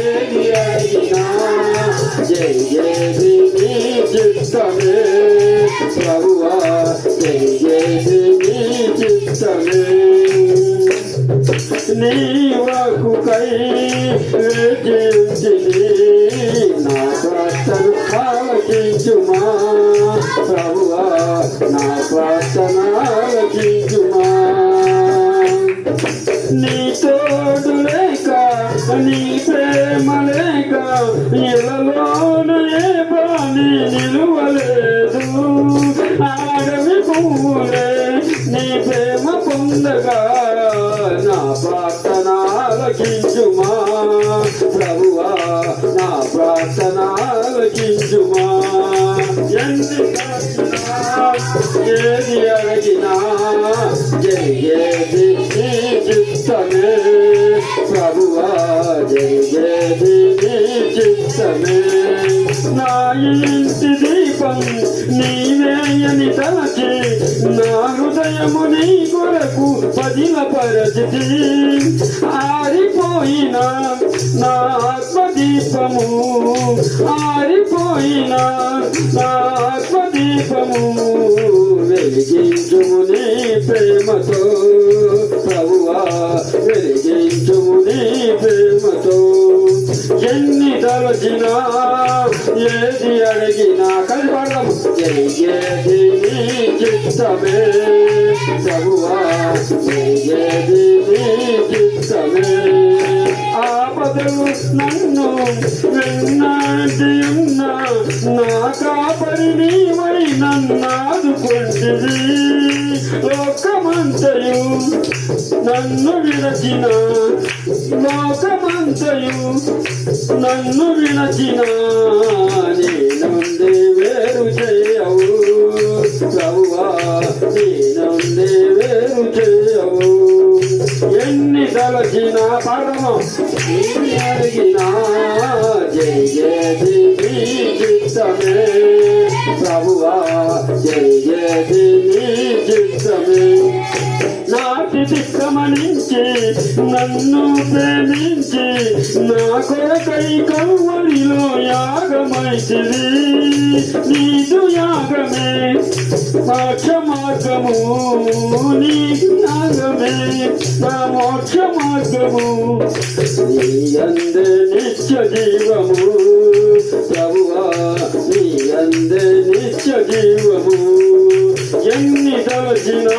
ఏది అడిగినా జయ జయది నీ చిత్తమే ప్రభువా జయ జయది నీ చిత్తమే నీ వాకుకై వేచించిని నా ప్రార్థన ఆలకించుమా ప్రభువా నా ప్రార్థన ఆలకించుమా నీ ప్రేమ లేక ఇళ్ళలోనే బాని నిలువలేదు. ఆడవి పువ్వులే నీ ప్రేమ పొందగా నా ప్రార్థన ప్రభువా నా ప్రార్థన ఎన్ని ఏది అడిగినా జరిగేది చిత్తమే నా ఇంటి దీపం నీవేయని తలచి నా హృదయము నీ కొరకు పదిల పరచితి ఆరిపోయిన నా ఆత్మదీపము ఆరిపోయిన నా ఆత్మదీపము వెలిగించుము నీ ప్రేమతో తలచినా ఏది అడిగినా కలిసి పాడదాం జరిగేది నీ చిత్తమే ప్రభువా? జరిగేది నీ చిత్తమే? ఆపదలు నన్ను వెన్నాటి ఉన్న నా కాపరి నీవై నన్నాదుకుంటివి లోకమంతయు నన్ను విరచిన లోకమంతయు నన్ను విరచిన నేనుంది వేరు చేయవు ప్రభువా నేనుంది వేరు చేయవు. ఎన్ని తలచిన పరమ ఎన్ని అడిగినా జయ జయ చిత్తమే ప్రభువా జయది నీ చిత్తమే నాటి దిక్కమనించి నన్ను ప్రేమించి నా కొరకై కవ్వడిలో యాగమైతివి నీదు యాగమే మోక్ష మార్గము నీదు యాగమే నా మోక్ష మార్గము నీ అందే నిత్య జీవము ప్రభువా నీ అందే నిత్య జీవము ఎన్ని తలచినా